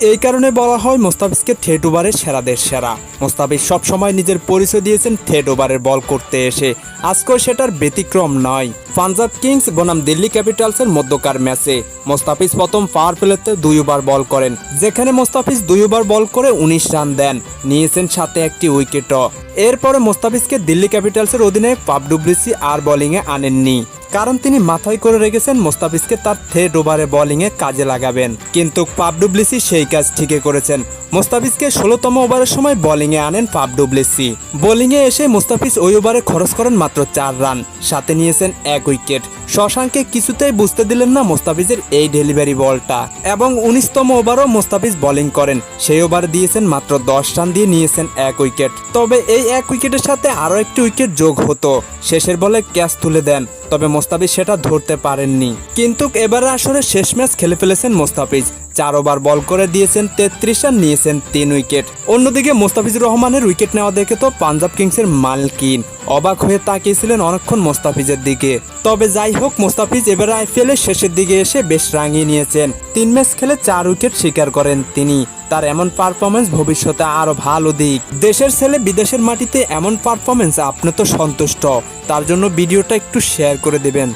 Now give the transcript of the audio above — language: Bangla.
এই কারণে বলা হয় মোস্তাফিজকে থ্রেড ওভারের সেরাদের সেরা। মোস্তাফিজ সবসময় নিজের পরিচয় দিয়েছেন থ্রেড ওভারের বল করতে এসে। আজকেও সেটার ব্যতিক্রম নয়। পাঞ্জাব কিংস বনাম দিল্লি ক্যাপিটালসের মধ্যকার ম্যাচে মোস্তাফিজ প্রথম পাওয়ার প্লেতে দুই ওভার বল করেন, যেখানে মোস্তাফিজ দুই ওভার বল করে উনিশ রান দেন, নিয়েছেন সাথে একটি উইকেটও। এরপরে মোস্তাফিজকে দিল্লি ক্যাপিটালসের অধিনায়ক পাব ডুপ্লিসি আর বোলিংয়ে আনেননি। কারণ তিনি মাথায় করে রেখেছেন মোস্তাফিজকে তার থ্রেড ওভারে বোলিংয়ে কাজে লাগাবেন। কিন্তু পাব ডুপ্লিসি সেই কাজ ঠিকই করেছেন। মোস্তাফিজকে ষোলোতম ওভারের সময় বোলিংয়ে আনেন পাব ডুপ্লিসি বোলিংয়ে এসে মোস্তাফিজ ওই ওভারে খরচ করেন মাত্র চার রান, সাথে নিয়েছেন এক উইকেট। শশাঙ্কে কিছুতেই বুঝতে দিলেন না মোস্তাফিজের এই ডেলিভারি বলটা। এবং উনিশতম ওভারও মোস্তাফিজ বোলিং করেন, সেই ওভার দিয়েছেন মাত্র দশ রান দিয়ে নিয়েছেন এক উইকেট। তবে এই এক উইকেটের সাথে আরও একটি উইকেট যোগ হতো। শেষের বলে ক্যাচ তুলে দেন। তবে মোস্তাফিজ সেটা ধরতে পারেননি। কিন্তু এবার আসলে শেষ ম্যাচ খেলে ফেলেছেন মোস্তাফিজ। চার ওভার বল করে দিয়েছেন, তেত্রিশ রান নিয়েছেন, তিন উইকেট। অন্যদিকে মোস্তাফিজুর রহমানের উইকেট নেওয়া দেখে তো পাঞ্জাব কিংসের মালকিন। অবাক হয়ে তাকিয়েছিলেন অনেকক্ষণ মোস্তাফিজের দিকে। তবে যাই হোক, মোস্তাফিজ এবার আইপিএলের শেষের দিকে এসে বেশ রাঙিয়ে নিয়েছেন। তিন ম্যাচ খেলে চার উইকেট শিকার করেন তিনি। তার এমন পারফরমেন্স ভবিষ্যতে আরও ভালো দিক। দেশের ছেলে বিদেশের মাটিতে এমন পারফরমেন্স আপনি তো সন্তুষ্ট। তার জন্য ভিডিওটা একটু শেয়ার করে দেবেন।